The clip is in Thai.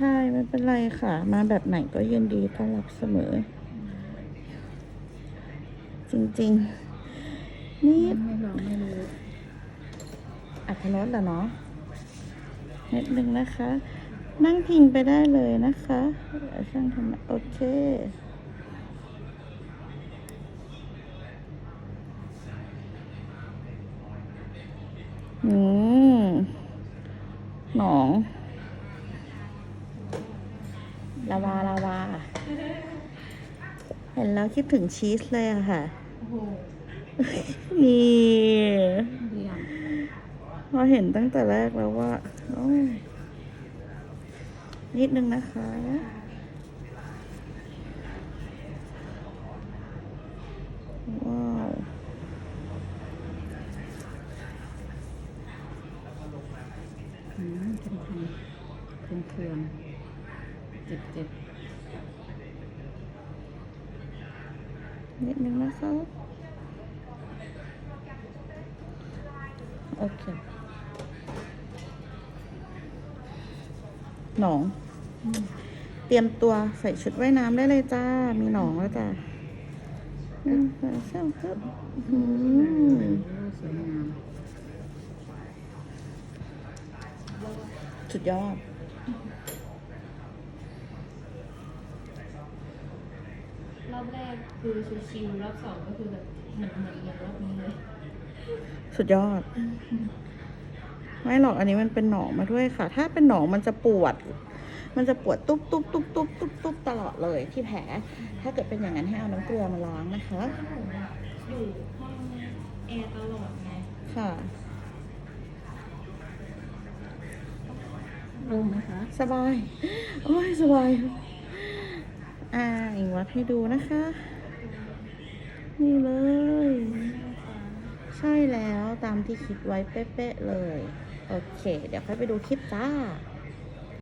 ใช่ไม่เป็นไรค่ะ มาแบบไหนก็ยินดีต้อนรับเสมอ จริง ๆ นี่ไม่ลองไม่รู้อัธรสเหรอเนาะนิดนึงนะคะ นั่งพิงไปได้เลยนะคะช่างทำโอเคอืมหนอง ลาวาลาวา เห็นแล้วคิดถึงชีสเลยอะค่ะ โอ้โหนี่เยี่ยมพอเห็นตั้งแต่แรกแล้วว่าโอ้ยนิดนึงนะคะ ว้าว อืมเค็มเค็มเค็มเคือง เจ็บเจ็บนิดนึงนะคะโอเคหนอง เตรียมตัวใส่ชุดว่ายน้ำได้เลยจ้า มีหนองแล้วจ้าหนึ่าครับอือ้สวยงามสุดยอด อบแรกคือชิวๆรอบสองก็คือแบบเหมือนเหมือนอย่างรอบนี้เลยสุดยอด ไม่หรอกอันนี้มันเป็นหนองมาด้วยค่ะ ถ้าเป็นหนองมันจะปวด มันจะปวดตุ๊บตุ๊บตุ๊บตุ๊บตุ๊บตุ๊บตลอดเลยที่แผล ถ้าเกิดเป็นอย่างนั้นให้เอาน้ำเกลือมาล้างนะคะอยู่ห้องแอร์ตลอดไงค่ะโล่งไหมคะ สบาย โอ้ยสบาย อ่าอิงวัดให้ดูนะคะ นี่เลย ใช่แล้วตามที่คิดไว้เป๊ะๆเลย โอเค เดี๋ยวค่อยไปดูคลิปจ้า